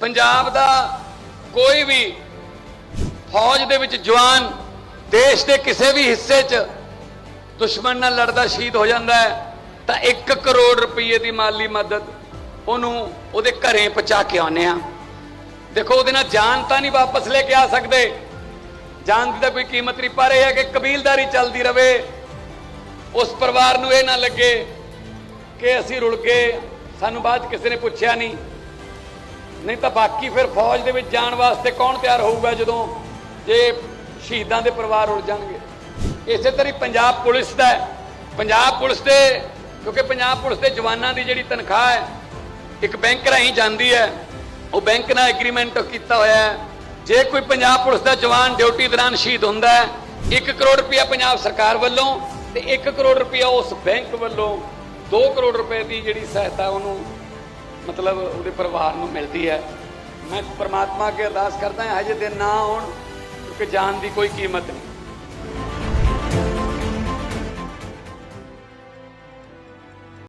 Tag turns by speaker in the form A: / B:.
A: ਪੰਜਾਬ ਦਾ ਕੋਈ ਵੀ ਫੌਜ ਦੇ ਵਿੱਚ ਜਵਾਨ ਦੇਸ਼ ਦੇ ਕਿਸੇ ਵੀ ਹਿੱਸੇ 'ਚ ਦੁਸ਼ਮਣ ਨਾਲ ਲੜਦਾ, ਸ਼ਹੀਦ ਹੋ ਜਾਂਦਾ ਹੈ, ਤਾਂ 1 ਕਰੋੜ ਰੁਪਏ ਦੀ ਮਾਲੀ ਮਦਦ ਉਹਨੂੰ ਉਹਦੇ ਘਰੇ ਪਹੁੰਚਾ ਕੇ ਆਉਂਦੇ ਆ ਦੇਖੋ, ਉਹਦੇ ਨਾਲ ਜਾਨ ਤਾਂ ਨਹੀਂ ਵਾਪਸ ਲੈ ਕੇ ਆ ਸਕਦੇ। ਜਾਨ ਦੀ ਤਾਂ ਕੋਈ ਕੀਮਤ ਨਹੀਂ, ਪਰ ਇਹ ਹੈ ਕਿ ਕਬੀਲਦਾਰੀ ਚੱਲਦੀ ਰਵੇ। ਉਸ ਪਰਿਵਾਰ ਨੂੰ ਇਹ ਨਾ ਲੱਗੇ ਕਿ ਅਸੀਂ ਰੁਲ ਗਏ, ਸਾਨੂੰ ਬਾਅਦ 'ਚ ਕਿਸੇ ਨੇ ਪੁੱਛਿਆ ਨਹੀਂ। ਨਹੀਂ ਤਾਂ ਬਾਕੀ ਫਿਰ ਫੌਜ ਦੇ ਵਿੱਚ ਜਾਣ ਵਾਸਤੇ ਕੌਣ ਤਿਆਰ ਹੋਊਗਾ ਜਦੋਂ ਜੇ ਸ਼ਹੀਦਾਂ ਦੇ ਪਰਿਵਾਰ ਉੜ ਜਾਣਗੇ? ਇਸੇ ਤਰ੍ਹਾਂ ਹੀ ਪੰਜਾਬ ਪੁਲਿਸ ਦਾ ਪੰਜਾਬ ਪੁਲਿਸ ਦੇ, ਕਿਉਂਕਿ ਪੰਜਾਬ ਪੁਲਿਸ ਦੇ ਜਵਾਨਾਂ ਦੀ ਜਿਹੜੀ ਤਨਖਾਹ ਹੈ, ਇੱਕ ਬੈਂਕ ਰਾਹੀਂ ਜਾਂਦੀ ਹੈ। ਉਹ ਬੈਂਕ ਨਾਲ ਐਗਰੀਮੈਂਟ ਕੀਤਾ ਹੋਇਆ ਹੈ। ਜੇ ਕੋਈ ਪੰਜਾਬ ਪੁਲਿਸ ਦਾ ਜਵਾਨ ਡਿਊਟੀ ਦੌਰਾਨ ਸ਼ਹੀਦ ਹੁੰਦਾ ਹੈ 1 ਕਰੋੜ ਰੁਪਇਆ ਪੰਜਾਬ ਸਰਕਾਰ ਵੱਲੋਂ ਤੇ 1 ਕਰੋੜ ਰੁਪਇਆ ਉਸ ਬੈਂਕ ਵੱਲੋਂ 2 ਕਰੋੜ ਰੁਪਏ ਦੀ ਜਿਹੜੀ ਸਹਾਇਤਾ ਉਹਨੂੰ ਮਤਲਬ ਉਹਦੇ ਪਰਿਵਾਰ ਨੂੰ ਮਿਲਦੀ ਹੈ। ਮੈਂ ਪਰਮਾਤਮਾ ਅੱਗੇ ਅਰਦਾਸ ਕਰਦਾ ਹਾਂ, ਹਜੇ ਦਿਨ ਨਾ ਆਉਣ, ਕਿਉਂਕਿ ਜਾਨ ਦੀ ਕੋਈ ਕੀਮਤ ਨਹੀਂ।